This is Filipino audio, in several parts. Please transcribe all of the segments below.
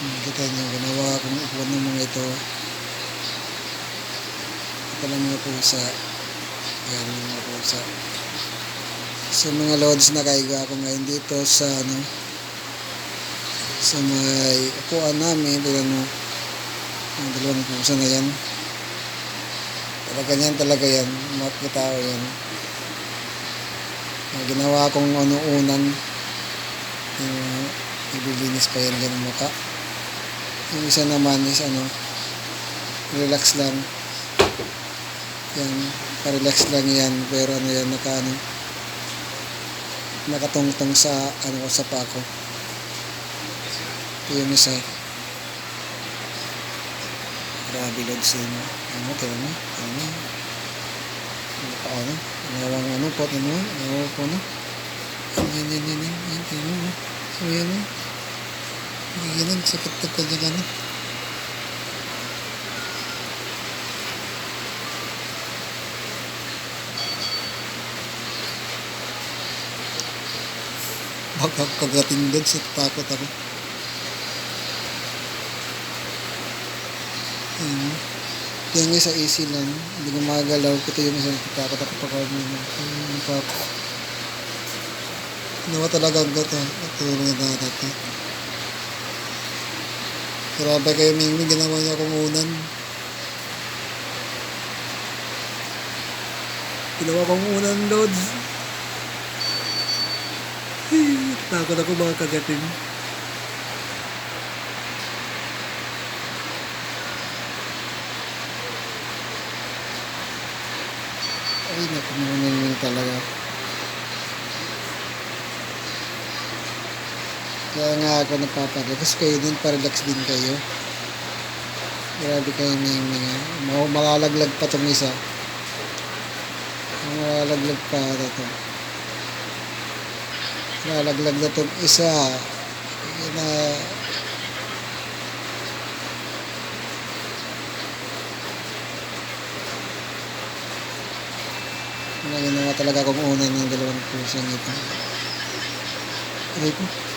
Kita niyo, ginawa kong upuan ng mga ito. Ito lang mga pusa. Yan yung mga pusa. Sa mga lods na kaiga ako ngayon dito sa ano sa may upuan namin. Tignan mo. Ang dalawang pusa na yan. Talaga yan talaga yan. Mga tao yan. Ginawa kong ano unan. Yung Ibilinis pa yan ang mukha. Yung isa naman is ano, relax lang. Yan, pa-relax lang yan. Pero ano yan, naka ano, nakatungtong sa ano sa pako. Ito yung isa. Grabe lods yun. Ano, kaya mo, ano, ano pa ano, nawang ano po, ano, ano po, ano. Yan, yan, yan, yan, yan, yan, yan, So, yan, yan. Nagigilan, sakit na ka dyan, ano. Baka kagating doon sa takot ako. Ayun. Yung isa easy lang. Hindi ko magalaw. Ito yung isa natatakot ako pag ano yun. Yung papa. Nawa talaga ang gata. At tulong na dati. Grabe kayo Mingming. Ginawa niya akong unan. Ginawa kong unan, Lods. Takot ako mga kagating. Ay, naku, mga talaga. Kaya nga ako napaparelax kayo din, parelax din kayo. Grabe kayo Mingming ha. Ma- Malalaglag pa tong isa. Malalaglag pa ito. Malalaglag na tong isa. Na Mga ginawa talaga akong una ng dalawang pusang ito. Aray ko.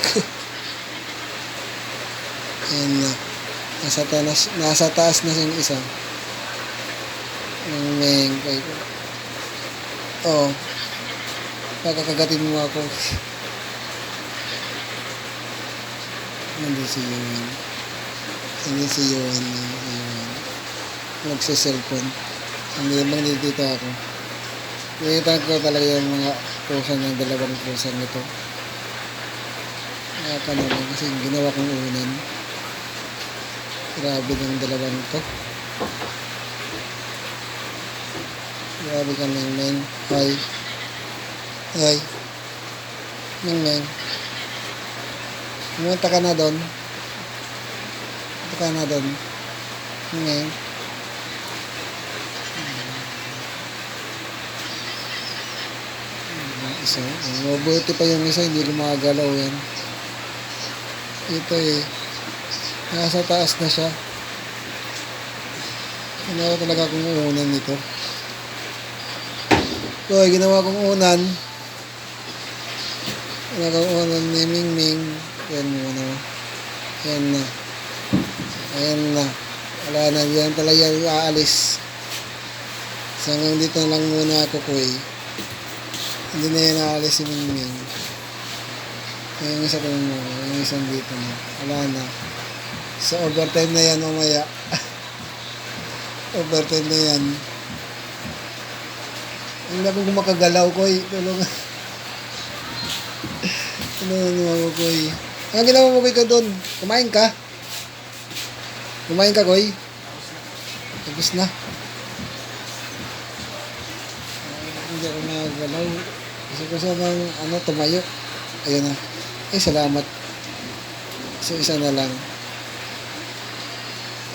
Ayan na. Nasa taas, nasa taas na yung isa. Yung meng kay ko. Oo. Oh. Kakakagatin mo ako. Nandun si Yuan. Nandun si Yuan. Yuan. Nagsa-cellphone. Hindi bang dito ako. Nakita ko talaga yung mga pusa ng dalawang pusa nito. Nakaka naman kasi ginawa kong unan. Grabe ng dalawang to. Grabe ka Meng Meng. Hi. Hi. Meng Meng. Pumunta ka na doon. Pumunta ka na doon. Meng. Yung isa. Mabuti pa yung isa, hindi lumagalaw yan. Ito eh. Nasa taas na siya. Ginawa talaga akong unan nito. So, ginawa kong unan. Ginawa kong unan ni Ming Ming. Yan muna. Yan na. Ayan na. Wala na. Yan pala yan aalis. So, hanggang dito lang muna ako, Kuy. Hindi na yan aalis si Ming Ming. Yung isa ko mo, yung isang dito na. Wala na. Sa overtime na yan mamaya. overtime na yan. Hindi ako kumakagalaw ko eh. Tulungan. Tulungan mo ko eh. Ang ginawa mo koy ka doon? Kumain ka? Kumain ka koy? Tapos na. Hindi ako nagalaw. Kasi ko sa mga ano, tumayo. Ayun na. Eh, salamat. So, isa na lang.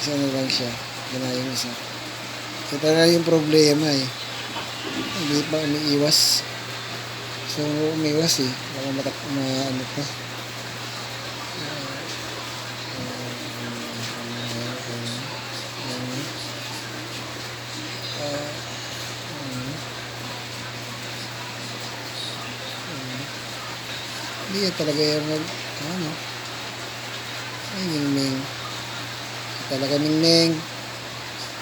Isa na lang siya. Yan yung isa. Ito na yung problema eh. Hindi pa umiiwas. So, umiiwas eh. Baka matak, ma, ano pa. Hindi yan talaga yung mag, ano. Ay, Ming Ming. Talaga Ming Ming.